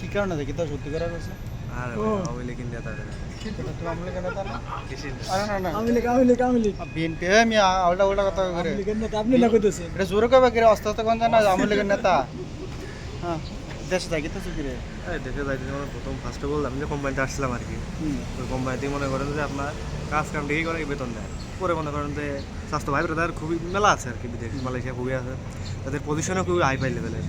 কি কারণে দেখি? তো সত্যি করা হয়েছে আর। আওয়ামী লীগ আওয়ামী লীগের নেতা আপনি না কইতেছেন? এটা জোরে কবে করে? অস্তে অস্তে কোন জানা? আমলের নেতা। হ্যাঁ দেশে থাকি তো কি রে এই দেখে যাই মানে প্রথম ফার্স্ট অফ অল আমি যে কোম্পানিতে আসছিলাম আর কি। হুম। ওই কোম্পানিতে মনে করেন যে আপনার কাজ কাম ঠিকই করে বেতন দেয়। পরে মনে করেন যে স্বাস্থ্য ভাই ব্রাদার খুবই মেলা আছে আর কি বিদেশ মালয়েশিয়া খুবই আছে। তাদের পজিশনও খুবই হাই ফাই লেভেলের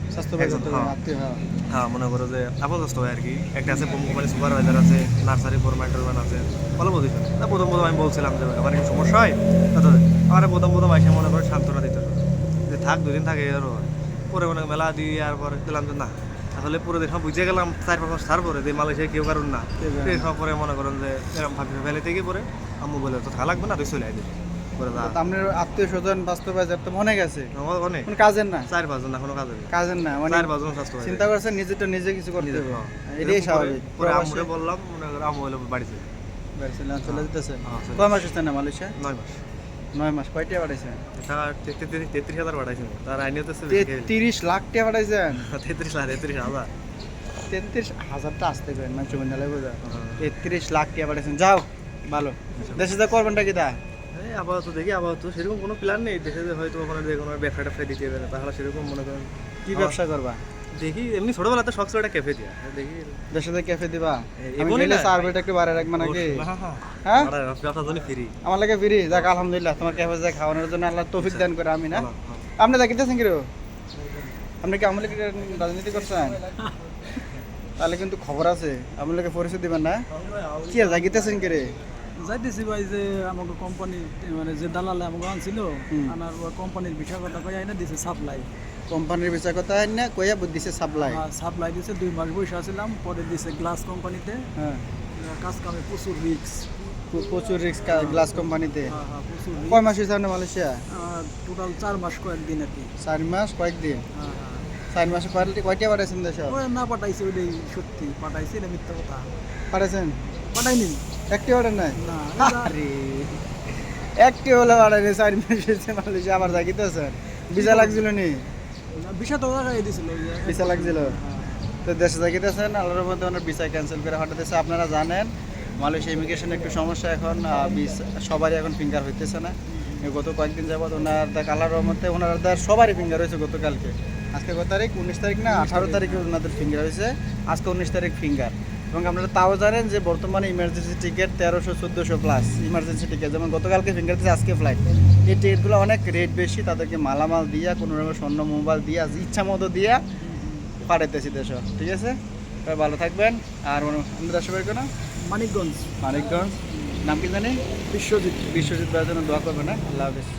হ্যাঁ। মনে করো যে আপাতত হয় আর কি। একটা আছে কোম্পানি সুপারভাইজার আছে নার্সারি ফোরম্যান টোরম্যান আছে ভালো পজিশন তা প্রথম প্রথম আমি বলছিলাম যে আমার একটু সমস্যা হয়? তা আমার প্রথম প্রথম এসে মনে করো সান্ত্বনা দিত যে থাক দুদিন থাকে এরও পরে মনে মেলা দিয়ে আর পরে দিলাম যে না তাহলে পুরো দেখলাম বুঝে গেলাম চার পাঁচ মাস তার পরে যে মালয়েশিয়া কেউ কারণ না। পরে মনে করেন যে এরকম ভাবি ফেলে থেকে পরে আম্মু বলে তো থাকা লাগবে না? তুই চলে যা। আপনার আত্মীয় স্বজন বাস্তবায়জার তো মনে গেছে অনেক কোন কাজের না? চার পাঁচজন এখনও কাজে কাজের না। মানে চার পাঁচজন চিন্তা করছেন নিজে তো নিজে কিছু করতে হবে। হ্যাঁ। এটাই স্বাভাবিক। পরে- বললাম মনে করো আম্মু হলো বাড়িতে বাড়িতে চলে যেতেছে। হ্যাঁ, কয় মাস হচ্ছে না মালয়েশিয়া নয় মাস। নয় মাস টাকা তেত্রিশ তেত্রিশ হাজার তার আইনি লাখ টাকা পাঠাইছেন তেত্রিশ লাখ তেত্রিশ হাজার। তেত্রিশ হাজারটা আসতে মানে চুমিন ডালে বোঝা। হ্যাঁ। তেত্রিশ লাখ টাকা পাঠাইছেন যাও ভালো। দেশে যা করবেনটা কি তা? এই আপাতত দেখি আপাতত সেরকম কোনো প্ল্যান নেই। দেশে হয়তো কোনো ব্যবসা ট্যাবসা দিতে না তাহলে সেরকম মনে করেন। কি ব্যবসা করবা? দেখি এমনি ছোটবেলাতে শখ ছিল একটা ক্যাফে দিয়া। দেখি। দেশে ক্যাফে দিবা? আমি গেলে সার্ভেটা একটু বাড়ায় রাখবা নাকি? হ্যাঁ, হ্যাঁ। হ্যাঁ? জন্য ফ্রি। আমার লাগে ফিরি। যাক আলহামদুলিল্লাহ তোমার ক্যাফে যা খাওয়ানোর জন্য আল্লাহ তৌফিক দান করে আমি না? আপনি দেখিতেছেন কি রে? আপনি কি আমলে রাজনীতি করছেন? তাহলে কিন্তু খবর আছে আমলে পরিচয় দিবেন না? কি জাগিতেছেন কি রে যাইতেছি ভাই যে আমাকে কোম্পানি মানে যে দালালে আমাকে আনছিল। আনার কোম্পানির বিষয় কথা কই আইনা দিছে সাপ্লাই। কোম্পানির বিচার কথা হয় না কইয়া দিছে সাপ্লাই সাপ্লাই দিছে দুই মাস বসে আসছিলাম পরে দিছে গ্লাস কোম্পানিতে হ্যাঁ। কাজ কামে প্রচুর রিক্স প্রচুর রিক্স গ্লাস কোম্পানিতে কয় মাস হয়েছে আপনার মালয়েশিয়া? টোটাল চার মাস কয়েকদিন আর কি। চার মাস কয়েকদিন? হ্যাঁ, হ্যাঁ। চার মাসে পারলে কয়টা পাঠাইছেন দেশ? না পাঠাইছে ওইটাই সত্যি। পাঠাইছে এটা মিথ্যা কথা। পাঠাইছেন? পাঠাইনি। একটি অর্ডার নাই? না আরে। একটি হলে অর্ডার চার মাস হয়েছে মালয়েশিয়া। আবার জাগিতেছেন? ভিসা লাগছিল নি? বিষয় তো ওরা ভিসা লাগছিল। তো দেশে জাগিতেছেন আল্লাহর মধ্যে ওনার ভিসা ক্যান্সেল করে হঠাৎ আপনারা জানেন, মালয়েশিয়া ইমিগ্রেশন একটু সমস্যা এখন সবারই এখন ফিঙ্গার হইতেছে না। গত কয়েকদিন যাবত ওনার, দেখ, আল্লাহর রহমতে ওনার দেখ, সবারই ফিঙ্গার হয়েছে গতকালকে। আজকে কত তারিখ? উনিশ তারিখ না, আঠারো তারিখে ওনাদের ফিঙ্গার হয়েছে। আজকে উনিশ তারিখ ফিঙ্গার এবং আপনারা তাও জানেন যে বর্তমানে ইমার্জেন্সি টিকিট তেরোশো চোদ্দোশো প্লাস ইমার্জেন্সি টিকিট যেমন গতকালকে ফিঙ্গার দিচ্ছে আজকে ফ্লাইট এই টিকিটগুলো অনেক রেট বেশি তাদেরকে মালামাল দিয়া কোনো রকম স্বর্ণ মোবাইল দিয়া ইচ্ছা মতো দিয়া পাঠাইতেছি দেশ। ঠিক আছে? সবাই ভালো থাকবেন। আর আমাদের আসবে কেন মানিকগঞ্জ। মানিকগঞ্জ। নাম কি জানি? বিশ্বজিৎ। বিশ্বজিৎ ভাইয়ের জন্য দোয়া করবেন হ্যাঁ? আল্লাহ হাফিজ।